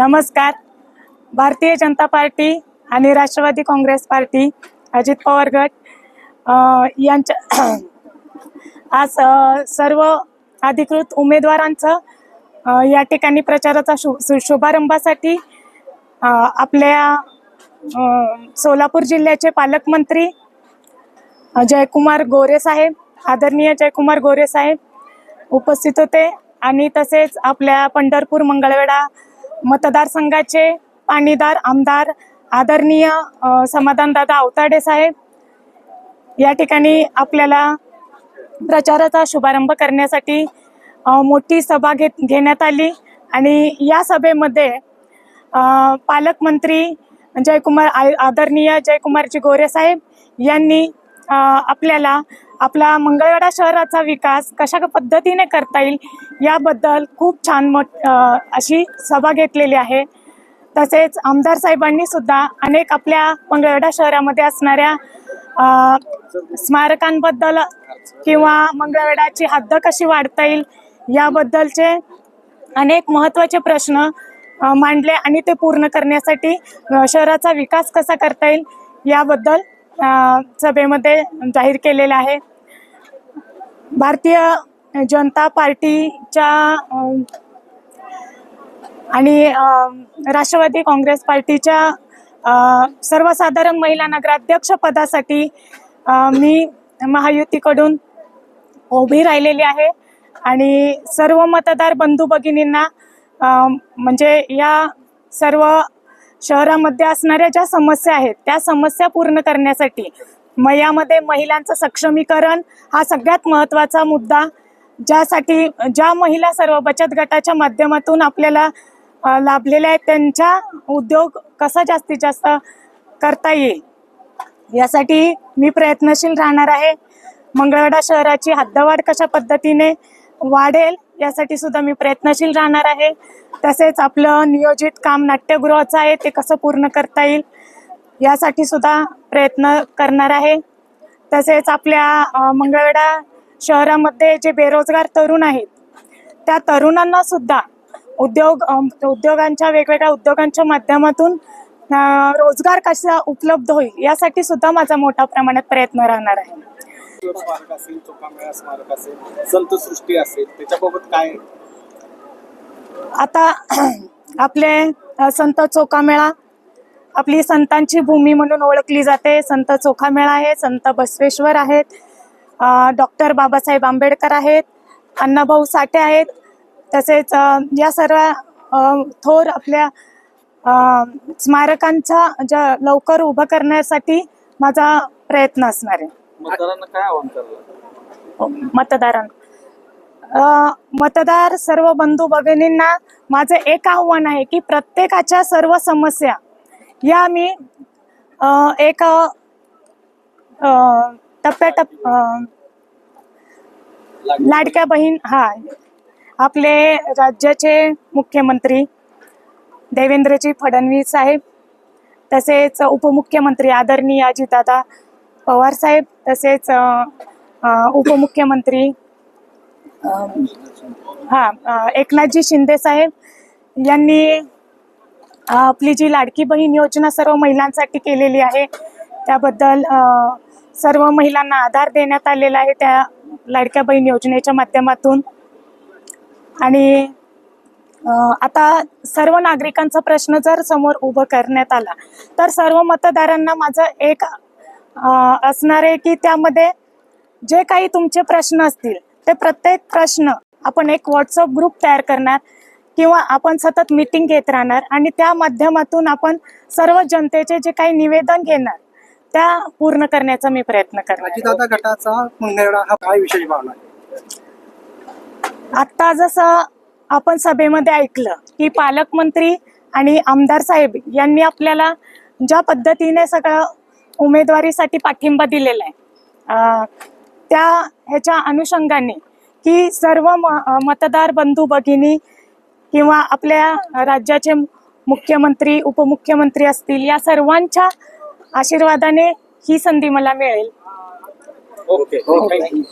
नमस्कार. भारतीय जनता पार्टी आणि राष्ट्रवादी काँग्रेस पार्टी अजित पवार गट यांच्या आज सर्व अधिकृत उमेदवारांचं या ठिकाणी प्रचाराचा शु शु- शुभारंभासाठी आपल्या सोलापूर जिल्ह्याचे पालकमंत्री जयकुमार गोरे साहेब आदरणीय जयकुमार गोरे साहेब उपस्थित होते. आणि तसेच आपल्या पंढरपूर मंगळवेढा मतदारसंघाचे पाणीदार आमदार आदरणीय समाधानदादा अवताडे साहेब या ठिकाणी आपल्याला प्रचाराचा शुभारंभ करण्यासाठी मोठी सभा घेत घेण्यात आली आणि या सभेमध्ये पालकमंत्री जयकुमार आ- आदरणीय जयकुमारजी गोरे साहेब यांनी आपल्याला आपला मंगळवेढा शहराचा विकास कशा पद्धतीने करता येईल याबद्दल खूप छान मोठ अशी सभा घेतलेली आहे. तसेच आमदार साहेबांनी सुद्धा अनेक आपल्या मंगळवेढा शहरामध्ये असणाऱ्या स्मारकांबद्दल किंवा मंगळवेढाची हद्द कशी वाढता येईल याबद्दलचे अनेक महत्त्वाचे प्रश्न मांडले आणि ते पूर्ण करण्यासाठी शहराचा विकास कसा करता येईल याबद्दल सभेमध्ये जाहीर केलेलं आहे. भारतीय जनता पार्टीच्या आणि राष्ट्रवादी काँग्रेस पार्टीच्या सर्वसाधारण महिला नगराध्यक्ष पदासाठी मी महायुतीकडून उभी राहिलेली आहे. आणि सर्व मतदार बंधू भगिनींना म्हणजे या सर्व शहरामध्ये असणाऱ्या ज्या समस्या आहेत त्या समस्या पूर्ण करण्यासाठी म यामध्ये महिलांचं सक्षमीकरण हा सगळ्यात महत्त्वाचा मुद्दा. ज्यासाठी ज्या महिला सर्व बचत गटाच्या माध्यमातून आपल्याला लाभलेल्या आहेत त्यांचा उद्योग कसा जास्तीत जास्त करता येईल? यासाठी मी प्रयत्नशील राहणार आहे. मंगळवेढा शहराची हद्दवाढ कशा पद्धतीने वाढेल यासाठी सुद्धा मी प्रयत्नशील राहणार आहे. तसेच आपलं नियोजित काम नाट्यगृहाचं आहे ते कसं पूर्ण करता येईल यासाठी सुद्धा प्रयत्न करणार आहे. तसेच आपल्या मंगळवेढा शहरामध्ये जे बेरोजगार तरुण आहेत त्या तरुणांना सुद्धा उद्योग उद्योगांच्या वेगवेगळ्या उद्योगांच्या माध्यमातून रोजगार कसा उपलब्ध होईल यासाठी सुद्धा माझा मोठ्या प्रमाणात प्रयत्न राहणार आहे. स्मारक असेल चोखामेळा स्मारक असेल संतसृष्टी असेल त्याच्याबाबत काय? आता आपले संत संत चोखामेळा आपली संतांची भूमी म्हणून ओळखली जाते. संत चोखामेळा आहे संत बसवेश्वर आहेत डॉक्टर बाबासाहेब आंबेडकर आहेत अण्णाभाऊ साठे आहेत तसेच या सर्व थोर आपल्या स्मारकांच्या स्मारकांचा ज्या लवकर उभं करण्यासाठी माझा प्रयत्न असणार आहे. मतदारांना काय आव्हान मतदारांना मतदार सर्व बंधू भगिनींना माझं एक आव्हान आहे की प्रत्येकाच्या सर्व समस्या या मी एक टप्प्याटप लाडक्या बहीण हा आपले राज्याचे मुख्यमंत्री देवेंद्रजी फडणवीस साहेब तसेच उपमुख्यमंत्री आदरणीय अजितदादा पवार साहेब तसेच उपमुख्यमंत्री हां हा एकनाथजी शिंदे साहेब यांनी आपली जी लाडकी बहीण योजना सर्व महिलांसाठी केलेली आहे त्याबद्दल सर्व महिलांना आधार देण्यात आलेला आहे त्या लाडक्या बहीण योजनेच्या माध्यमातून. आणि आता सर्व नागरिकांचा प्रश्न जर समोर उभं करण्यात आला तर सर्व मतदारांना माझं एक असणार आहे की त्यामध्ये जे काही तुमचे प्रश्न असतील ते प्रत्येक प्रश्न आपण एक व्हॉट्सअप ग्रुप तयार करणार किंवा आपण सतत मीटिंग घेत राहणार आणि त्या माध्यमातून आपण सर्व जनतेचे जे काही निवेदन घेणार त्या पूर्ण करण्याचा मी प्रयत्न करणार. गटाचा हा काय आत्ता जसं आपण सभेमध्ये ऐकलं की पालकमंत्री आणि आमदार साहेब यांनी आपल्याला ज्या पद्धतीने सगळं उमेदवारीसाठी पाठिंबा दिलेला आहे. त्या ह्याच्या अनुषंगाने की सर्व म मतदार बंधू भगिनी किंवा आपल्या राज्याचे मुख्यमंत्री उपमुख्यमंत्री असतील या सर्वांच्या आशीर्वादाने ही संधी मला मिळेल. Okay thank you